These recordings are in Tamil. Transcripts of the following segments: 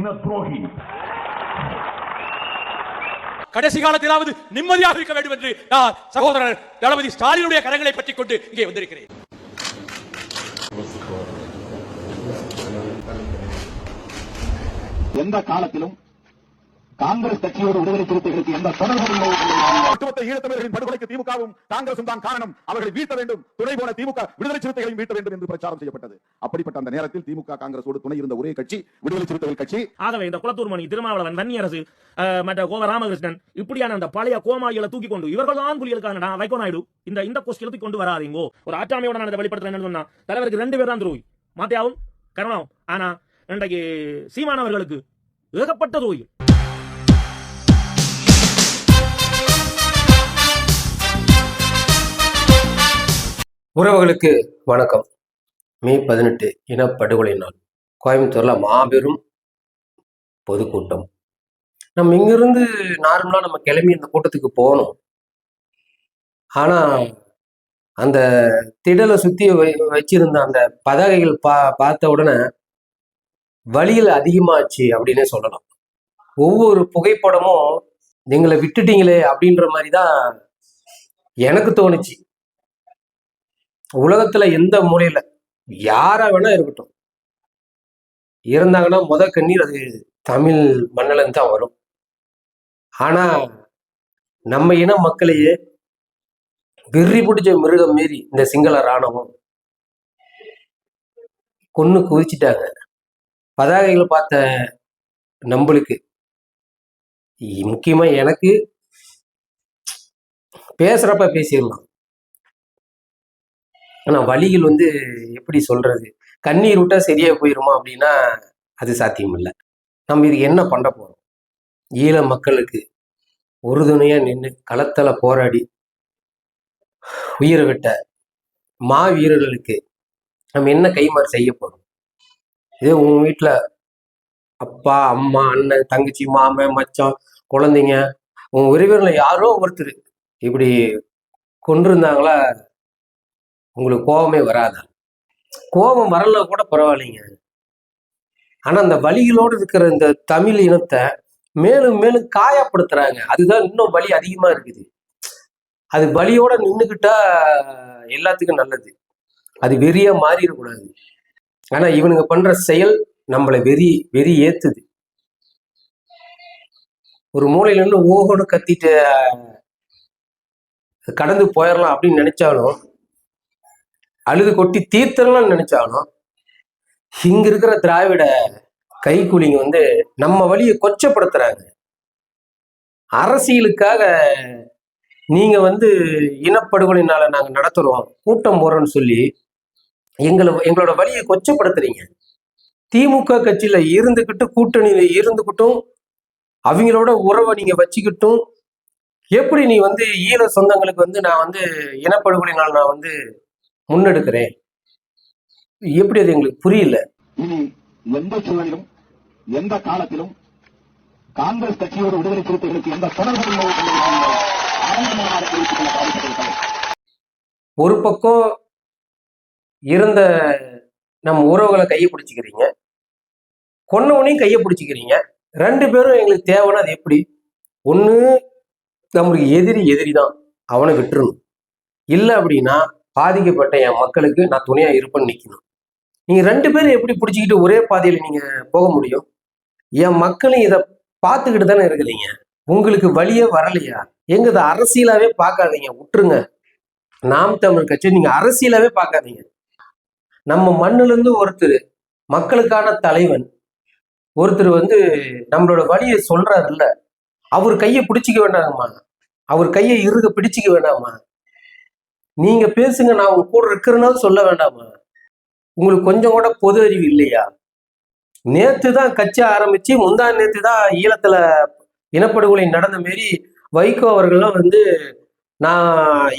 இன துரோகி. கடைசி காலத்திலாவது நிம்மதியாக இருக்க வேண்டும் என்று நான் சகோதரர் தளபதி ஸ்டாலினுடைய கரங்களை பற்றிக் கொண்டு இங்கே வந்திருக்கிறேன். எந்த காலத்திலும் காங்கிரஸ் கட்சியோடு விடுதலை சிறுத்தைகளுக்கு எந்த தொடர்பும் இல்லை. ஒட்டுமொத்த ஈழத்தமிழர்களின் படுகொலைக்கு திமுகவும் காங்கிரசும் தான் காரணம். அவர்களை வீழ்த்த வேண்டும். துணை போன திமுக விடுதலை சிறுத்தைகளையும் வீழ்த்த வேண்டும் என்று பிரச்சாரம் செய்யப்பட்டது. அப்படிப்பட்ட அந்த நேரத்தில் திமுக காங்கிரசோடு துணை இருந்த ஒரே கட்சி விடுதலை சிறுத்தைகள் கட்சி. ஆகவே இந்த குளத்தூர் மணி திருமாவளவன் வன்னியரசு மற்ற கோவ ராமகிருஷ்ணன் இப்படியான அந்த பழைய கோமாயில தூக்கி கொண்டு இவர்கள் தான் புலிகளுக்கான வைகோ நாயுடு இந்த இந்த கோஷ்டியத்தை கொண்டு வராதீங்கோ. ஒரு ஆற்றாமையோட நான் வெளிப்படுத்துறேன் என்ன சொன்னா தலைவருக்கு ரெண்டு பேர் தான் துரோகி. மாத்தியாவும் கருணாவும். ஆனா இன்றைக்கு சீமானவர்களுக்கு ஏகப்பட்ட துரோகி உறவுகளுக்கு வணக்கம். மே பதினெட்டு இனப்படுகொலை நாள் கோயம்புத்தூர்ல மாபெரும் பொதுக்கூட்டம். நம்ம இங்கிருந்து நார்மலா நம்ம கிளம்பி அந்த கூட்டத்துக்கு போகணும். ஆனா அந்த திடலை சுத்தி வை- வச்சிருந்த அந்த பதாகைகள் பா பார்த்த உடனே வழியில் அதிகமாச்சு அப்படின்னே சொல்லலாம். ஒவ்வொரு புகைப்படமும் எங்களை விட்டுட்டீங்களே அப்படின்ற மாதிரி தான் எனக்கு தோணுச்சு. உலகத்துல எந்த மூலையில யாரா வேணா இருக்கட்டும். இருந்தாங்கன்னா முத கண்ணீர் அது தமிழ் மண்ணில தான் வரும். ஆனா நம்ம இன மக்களையே வெறி பிடிச்ச மிருகம் மீறி இந்த சிங்கள ராணுவம் கொன்னு குவிச்சிட்டாங்க. பதாகைகளை பார்த்த நம்மளுக்கு முக்கியமா எனக்கு பேசுறப்ப பேசிடலாம். ஆனா வலிகள் வந்து எப்படி சொல்றது? கண்ணீர் விட்டா சரியா போயிருமா அப்படின்னா அது சாத்தியம் இல்லை நம்ம இதுக்கு என்ன பண்ண போறோம்? ஈழ மக்களுக்கு உறுதுணையா நின்று களத்துல போராடி உயிரை விட்ட மா வீரர்களுக்கு நம்ம என்ன கைமாறு செய்ய போறோம்? இதே உங்க வீட்டுல அப்பா அம்மா அண்ணன் தங்கச்சி மாமன் மச்சான் குழந்தைங்க உங்க உறவினர்ல யாரோ ஒருத்தர் இப்படி கொண்டிருந்தாங்களா உங்களுக்கு கோபமே வராதா? கோபம் வரல கூட பரவாயில்லைங்க. ஆனா அந்த வழிகளோடு இருக்கிற இந்த தமிழ் இனத்தை மேலும் மேலும் காயப்படுத்துறாங்க. அதுதான் இன்னும் வலி அதிகமா இருக்குது. அது வலியோட நின்றுக்கிட்டா எல்லாத்துக்கும் நல்லது. அது வெறியா மாறிடக்கூடாது. ஆனா இவனுங்க பண்ற செயல் நம்மளை வெறி வெறி ஏத்துது. ஒரு மூலையில இருந்து ஓகோடு கத்திட்டு கடந்து போயிடலாம் அப்படின்னு நினைச்சாலும் அழுது கொட்டி தீர்த்தரலாம்னு நினைச்சாலும் இங்க இருக்கிற திராவிட கைக்கூலிங்க வந்து நம்ம வழியை கொச்சப்படுத்துறாங்க. அரசியலுக்காக நீங்க வந்து இனப்படுகொலைனால நாங்க நடத்துறோம் கூட்டம் போறோம்னு சொல்லி எங்களை எங்களோட வழியை கொச்சப்படுத்துறீங்க. திமுக கட்சியில இருந்துகிட்டு கூட்டணியில இருந்துகிட்டும் அவங்களோட உறவை நீங்க வச்சுக்கிட்டும் எப்படி நீ வந்து ஈர சொந்தங்களுக்கு வந்து நான் வந்து இனப்படுகொலைனால் நான் வந்து முன்னெடுக்கிறேன். எப்படி அது எங்களுக்கு புரியல. இனி எந்த சூழலிலும் எந்த காலத்திலும் காங்கிரஸ் கட்சியோடு விடுதலை சிறுத்தைகளுக்கு எந்த தொடர்பும். ஒரு பக்கம் இருந்த நம்ம உறவுகளை கையை பிடிச்சிக்கிறீங்க. கொன்னவனையும் கையை பிடிச்சிக்கிறீங்க. ரெண்டு பேரும் எங்களுக்கு தேவைன்னா அது எப்படி? ஒன்று நம்மளுக்கு எதிரி எதிரி தான் அவனை விட்டுறணும். இல்லை அப்படின்னா பாதிக்கப்பட்ட என் மக்களுக்கு நான் துணையா இருப்பேன்னு நிற்கணும் நீங்க ரெண்டு பேரும் எப்படி பிடிச்சிக்கிட்டு ஒரே பாதையில நீங்க போக முடியும்? என் மக்களும் இதை பார்த்துக்கிட்டு தானே இருக்கிறீங்க. உங்களுக்கு வழியே வரலையா? எங்க இதை அரசியலாவே பார்க்காதீங்க. விட்டுருங்க நாம் தமிழ் கட்சி நீங்க அரசியலாவே பார்க்காதீங்க. நம்ம மண்ணுல இருந்து ஒருத்தர் மக்களுக்கான தலைவன் ஒருத்தர் வந்து நம்மளோட வழியை சொல்றாருல்ல. அவர் கையை பிடிச்சிக்க வேண்டாமா அவர் கையை இறுக பிடிச்சிக்க வேண்டாமா நீங்க பேசுங்க நான் உங்க கூட இருக்கிறனால சொல்ல வேண்டாமா? உங்களுக்கு கொஞ்சம் கூட பொது அறிவு இல்லையா? நேத்து தான் கட்சி ஆரம்பிச்சு முந்தா நேத்து தான் ஈழத்துல இனப்படுகொலை நடந்த மாரி வைகோ அவர்கள்லாம் வந்து நான்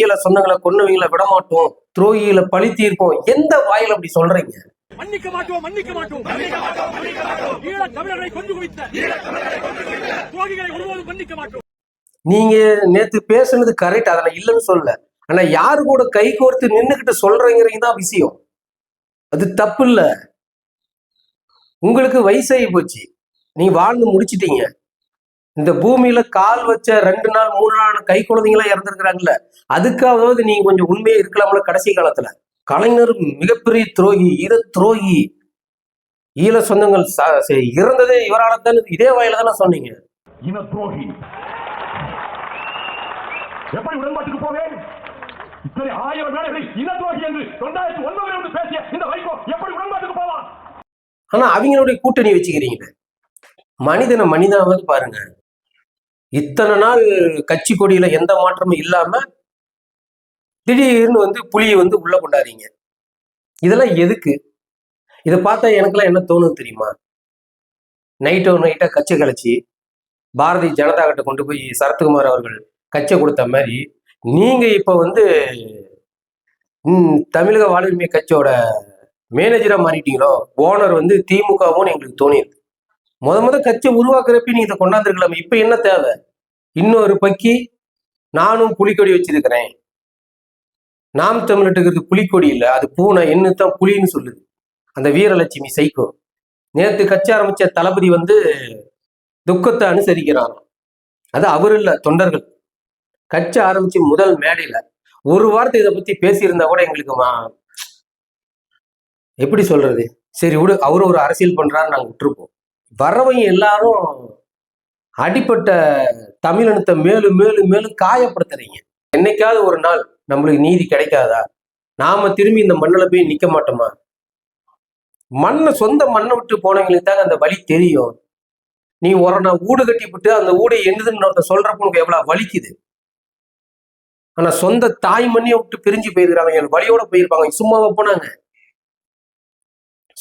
ஈழ சொந்தங்களை கொன்னவங்களை விட மாட்டோம் துரோகிகளை பழி தீர்ப்போம். எந்த வாயில அப்படி சொல்றீங்க? மன்னிக்க மாட்டோம் மன்னிக்க மாட்டோம். ஈழ தமிழர்களை கொண்டு குவித்த துரோகிகளை ஒருபோதும் மன்னிக்க மாட்டோம். நீங்க நேத்து பேசுனது கரெக்ட் அதை நான் இல்லைன்னு சொல்லல. ஆனா யாரு கூட கை கோர்த்து நின்னுகிட்டு சொல்றீங்கிறீங்க தான் விஷயம். அது தப்பு இல்ல உங்களுக்கு வயசாகி போச்சு. நீ வாழ்ந்து முடிச்சிட்டீங்க. இந்த பூமியில கால் வச்ச ரெண்டு நாள் மூணு நாள் கை குழந்தைங்களாம் இறந்துருக்குறாங்கல்ல. அதுக்காவது நீங்க கொஞ்சம் உண்மையா இருக்கலாம்ல கடைசி காலத்துல. கலைஞர் மிகப்பெரிய துரோகி ஈர துரோகி. ஈழ சொந்தங்கள் இறந்ததே இவரால தான் இதே வாயில தானே சொன்னீங்க. இன துரோகி. எப்படி உடன்பாட்டுக்கு போவேன்? சரி ஆயிரம் வேலைகளை இன என்று ரெண்டாயிரத்தி ஒன்பதுல வந்து பேசிய இந்த வைகோ எப்படி உடன்பாட்டுக்கு போவான் ஆனா அவங்களுடைய கூட்டணி வச்சுக்கிறீங்க. மனிதனை மனிதனாவது பாருங்க. இத்தனை நாள் கட்சி கொடியில எந்த மாற்றமும் இல்லாம திடீர்னு வந்து புலியை வந்து உள்ள கொண்டாடுறீங்க இதெல்லாம் எதுக்கு? இதை பார்த்தா எனக்கெல்லாம் என்ன தோணுது தெரியுமா? நைட்டோ நைட்டா கச்சை கழிச்சு பாரதிய ஜனதா கிட்ட கொண்டு போய் சரத்குமார் அவர்கள் கட்சி கொடுத்த மாதிரி நீங்க இப்ப வந்து தமிழக வாழ்வுரிமை கட்சியோட மேனேஜரா மாறிட்டீங்களோ ஓனர் வந்து திமுகவும் எங்களுக்கு தோணியிருக்கு. முத முத கட்சி உருவாக்குறப்ப நீ இதை கொண்டாந்துருக்கலாம். இப்ப என்ன தேவை? இன்னொரு பக்கி நானும் புலிக்கொடி வச்சிருக்கிறேன். நாம் தமிழ்கிட்ட புலிக்கொடி இல்லை. அது பூனை என்னத்தான் புலின்னு சொல்லுது. அந்த வீரலட்சுமி சைக்கோ நேற்று கட்சி ஆரம்பிச்ச தளபதி வந்து துக்கத்தை அனுசரிக்கிறான் அது அவர் இல்லை தொண்டர்கள். கட்சி ஆரம்பிச்சு முதல் மேடையில ஒரு வார்த்தை இதை பத்தி பேசியிருந்தா கூட எங்களுக்குமா எப்படி சொல்றது? சரி விடு அவரு ஒரு அரசியல் பண்றாரு நாங்க விட்டுருப்போம். வரவங்க எல்லாரும் அடிப்பட்ட தமிழினத்தை மேலும் மேலும் மேலும் காயப்படுத்துறீங்க. என்னைக்காவது ஒரு நாள் நம்மளுக்கு நீதி கிடைக்காதா? நாம திரும்பி இந்த மண்ணில் போய் நிக்க மாட்டோமா? மண்ணை சொந்த மண்ணை விட்டு போனவங்களுக்கு தாங்க அந்த வழி தெரியும். நீ ஒரு நாள் ஊடு கட்டிவிட்டு அந்த ஊடை என்னதுன்னு ஒருத்தன் சொல்றப்ப உனக்கு எவ்வளவு வலிக்குது? ஆனா சொந்த தாய் மண்ணியை விட்டு பிரிஞ்சு போயிருக்கிறாங்க. என் வழியோட போயிருப்பாங்க. சும்மாவா போனாங்க.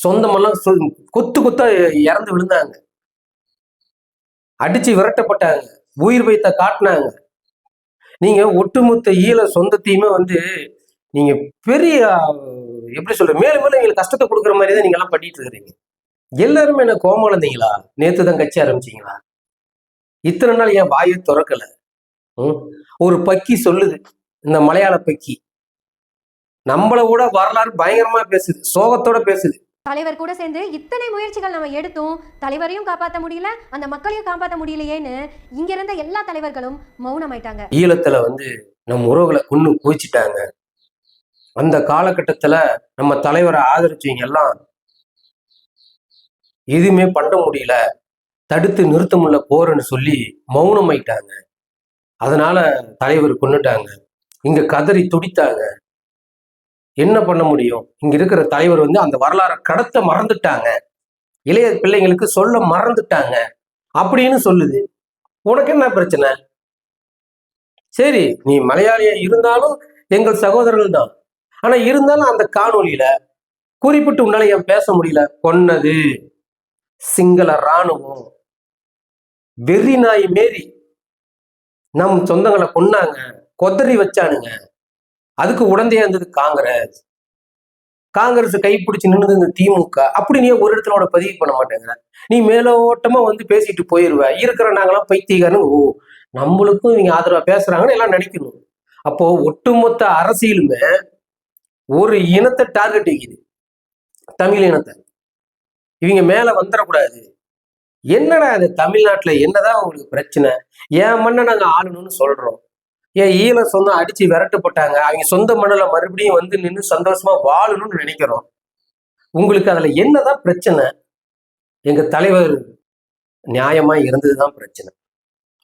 சொந்தமெல்லாம் சொ- கொத்து கொத்தா இறந்து விழுந்தாங்க. அடிச்சு விரட்டப்பட்டாங்க. உயிர் வைத்த காட்டினாங்க. நீங்க ஒட்டுமொத்த ஈழ சொந்தத்தையுமே வந்து நீங்க பெரிய எப்படி சொல்ற மேலும் மேலும் எங்களுக்கு கஷ்டத்தை கொடுக்குற மாதிரி தான் நீங்க எல்லாம் பண்ணிட்டு இருக்கிறீங்க. எல்லாருமே என்ன கோமாளந்தீங்களா நேத்து தான் கட்சி ஆரம்பிச்சீங்களா? இத்தனை நாள் என் வாயை திறக்கல. ஒரு பக்கி சொல்லுது. இந்த மலையாள பக்கி. நம்மளை விட வரலாறு பயங்கரமா பேசுது. சோகத்தோட பேசுது. தலைவர் கூட சேர்ந்து இத்தனை முயற்சிகள் நம்ம எடுத்தும் தலைவரையும் காப்பாற்ற முடியல அந்த மக்களையும் காப்பாற்ற முடியலையேன்னு இங்க இருந்த எல்லா தலைவர்களும் மௌனமாயிட்டாங்க. ஈழத்துல வந்து நம்ம உறவுகளை கொண்டு குவிச்சிட்டாங்க. அந்த காலகட்டத்துல நம்ம தலைவரை ஆதரிச்சவங்க எல்லாம் எதுவுமே பண்ண முடியல. தடுத்து நிறுத்த முடியல போறேன்னு சொல்லி மௌனமாயிட்டாங்க. அதனால தலைவர் கொன்னுட்டாங்க. இங்க கதறி துடித்தாங்க. என்ன பண்ண முடியும்? இங்க இருக்கிற தலைவர் வந்து அந்த வரலாறை கடத்த மறந்துட்டாங்க. இளைய பிள்ளைங்களுக்கு சொல்ல மறந்துட்டாங்க. அப்படின்னு சொல்லுது. உனக்கு என்ன பிரச்சனை? சரி நீ மலையாளியா இருந்தாலும் எங்கள் சகோதரர்கள் தான். ஆனா இருந்தாலும் அந்த காணொளியில குறிப்பிட்டு உன்னால ஏன் பேச முடியல? கொன்னது. சிங்கள ராணுவம் வெறி நாய் மேரி. நம் சொந்தங்களை கொன்னாங்க கொதறி வச்சானுங்க. அதுக்கு உடந்தையா இருந்தது காங்கிரஸ். காங்கிரஸ் கைப்பிடிச்சு நின்றுது இந்த திமுக. அப்படி நீ ஒரு இடத்துல உன பதிவு பண்ண மாட்டேங்கிற. நீ மேலோட்டமா வந்து பேசிட்டு போயிருவ. இருக்கிற நாங்களாம் பைத்தியகாரன்னு ஓ நம்மளுக்கும் இவங்க ஆதரவா பேசுறாங்கன்னு எல்லாம் நினைக்கணும். அப்போ ஒட்டுமொத்த அரசியலுமே ஒரு இனத்தை டார்கெட் வைக்குது தமிழ் இனத்தை. இவங்க மேல வந்துடக்கூடாது என்னடா அது தமிழ்நாட்டில் என்னதான் உங்களுக்கு பிரச்சனை? என் மண்ணை நாங்கள் ஆளணும்னு சொல்றோம். ஏன் ஈழ சொந்தம் அடிச்சு விரட்டுப்பட்டாங்க அவங்க சொந்த மண்ணுல மறுபடியும் வந்து நின்று சந்தோஷமா வாழணும்னு நினைக்கிறோம். உங்களுக்கு அதுல என்னதான் பிரச்சனை? எங்க தலைவர் நியாயமாக இருந்தது தான் பிரச்சனை.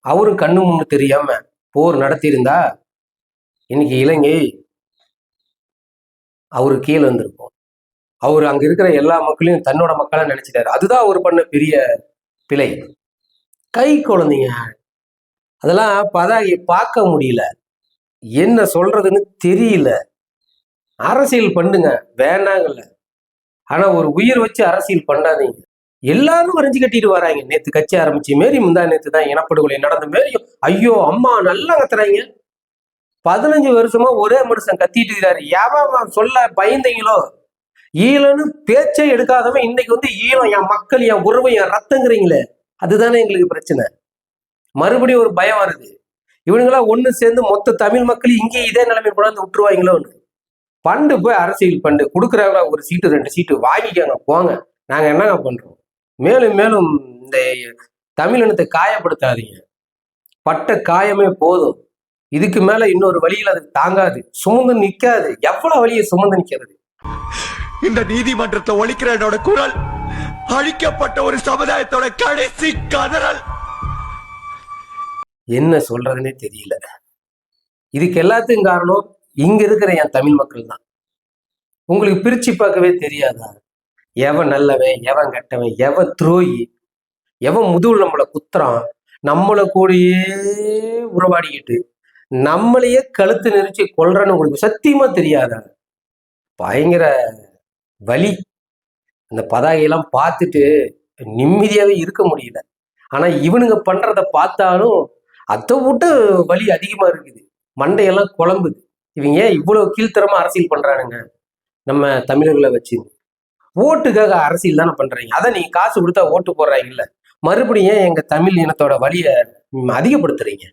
அவரும் கண்ணு முன்னு தெரியாம போர் நடத்தியிருந்தா இன்னைக்கு இலங்கை அவரு கீழே வந்திருக்கும். அவர் அங்க இருக்கிற எல்லா மக்களையும் தன்னோட மக்களா நினைச்சிட்டாரு. அதுதான் அவர் பண்ண பெரிய பிழை. கை குழந்தைங்க. அதெல்லாம் பதாகி பார்க்க முடியல. என்ன சொல்றதுன்னு தெரியல. அரசியல் பண்ணுங்க. வேண்டாங்கல்ல. ஆனா ஒரு உயிர் வச்சு அரசியல் பண்ணாதீங்க. எல்லாரும் வரைஞ்சு கட்டிட்டு வராங்க. நேத்து கட்சி ஆரம்பிச்சு. மாரி முந்தா நேத்து தான் இனப்படுகொலை நடந்த மாரியும் ஐயோ அம்மா நல்லா கத்துறாங்க. பதினஞ்சு வருஷமா ஒரே மனுஷன் கத்திட்டு இருக்காரு எவன் சொல்ல பயந்தீங்களோ? ஈழன்னு பேச்சே எடுக்காதவன் இன்னைக்கு வந்து ஈழம் என் மக்கள் என் உறவு என் ரத்தங்கிறீங்களே அதுதானே எங்களுக்கு பிரச்சனை. மறுபடியும் ஒரு பயம் வருது. இவனுங்களா ஒண்ணு சேர்ந்து மொத்த தமிழ் மக்கள் இங்கேயே இதே நிலைமை கொண்டாந்து விட்டுருவாங்களோன்னு பண்டு போய் அரசியல் பண்டு. கொடுக்குறாங்களா? ஒரு சீட்டு ரெண்டு சீட்டு. வாங்கிக்கோங்க போங்க. நாங்க என்னங்க பண்றோம்? மேலும் மேலும் இந்த தமிழினத்தை காயப்படுத்தாதீங்க. பட்ட காயமே போதும். இதுக்கு மேல இன்னொரு வழியில் அது தாங்காது. சுமந்து நிக்காது எவ்வளவு வழியை சுமந்து நிக்கிறது இந்த நீதிமன்றத்தை ஒழிக்கிற என்னோட குரல் அழிக்கப்பட்ட ஒரு சமுதாயத்தோட கடைசி கதறல். என்ன சொல்றதுனே தெரியல. இதுக்கு எல்லாத்துக்கும் காரணம் இங்க இருக்கிற என் தமிழ் மக்கள் தான். உங்களுக்கு பிரிச்சு பார்க்கவே தெரியாதா? எவன் நல்லவன் எவன் கெட்டவன் எவன் துரோகி எவன் முதுகுல நம்மளை குத்துறான் நம்மளை கூடயே உறவாடிக்கிட்டு நம்மளையே கழுத்து நெரிச்சு கொல்றன்னு உங்களுக்கு சத்தியமா தெரியாதா? பயங்கர வலி. அந்த பதாகையெல்லாம் பார்த்துட்டு நிம்மதியாவே இருக்க முடியல. ஆனா இவனுங்க பண்ணுறத பார்த்தாலும் அதை விட்டு வலி அதிகமா இருக்குது. மண்டையெல்லாம் குழம்புது. இவங்க ஏன் இவ்வளவு கீழ்த்தரமா அரசியல் பண்றானுங்க? நம்ம தமிழர்களை வச்சு. ஓட்டுக்காக அரசியல் தானே பண்றீங்க. அதான் நீங்க காசு கொடுத்தா ஓட்டு போடுறாங்கல்ல. மறுபடியும் ஏன் எங்க தமிழ் இனத்தோட வழியை அதிகப்படுத்துறீங்க?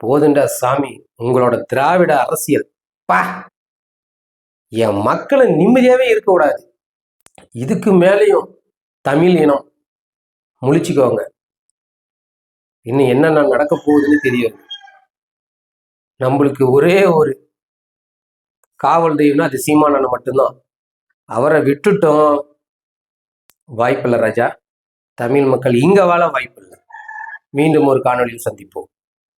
போதுண்டா சாமி. உங்களோட திராவிட அரசியல். பா! என் மக்களை நிம்மதியாகவே இருக்கக்கூடாது. இதுக்கு மேலேயும் தமிழ் இனம் முழிச்சுக்கோங்க. இன்னும் என்னென்ன நடக்க போகுதுன்னு தெரியாது. நம்மளுக்கு ஒரே ஒரு காவல் தெய்வம்னா அது சீமானன் மட்டும்தான். அவரை விட்டுட்டோம். வாய்ப்பில்லை ராஜா. தமிழ் மக்கள் இங்கே வாழ வாய்ப்பில்லை. மீண்டும் ஒரு காணொலியில் சந்திப்போம்.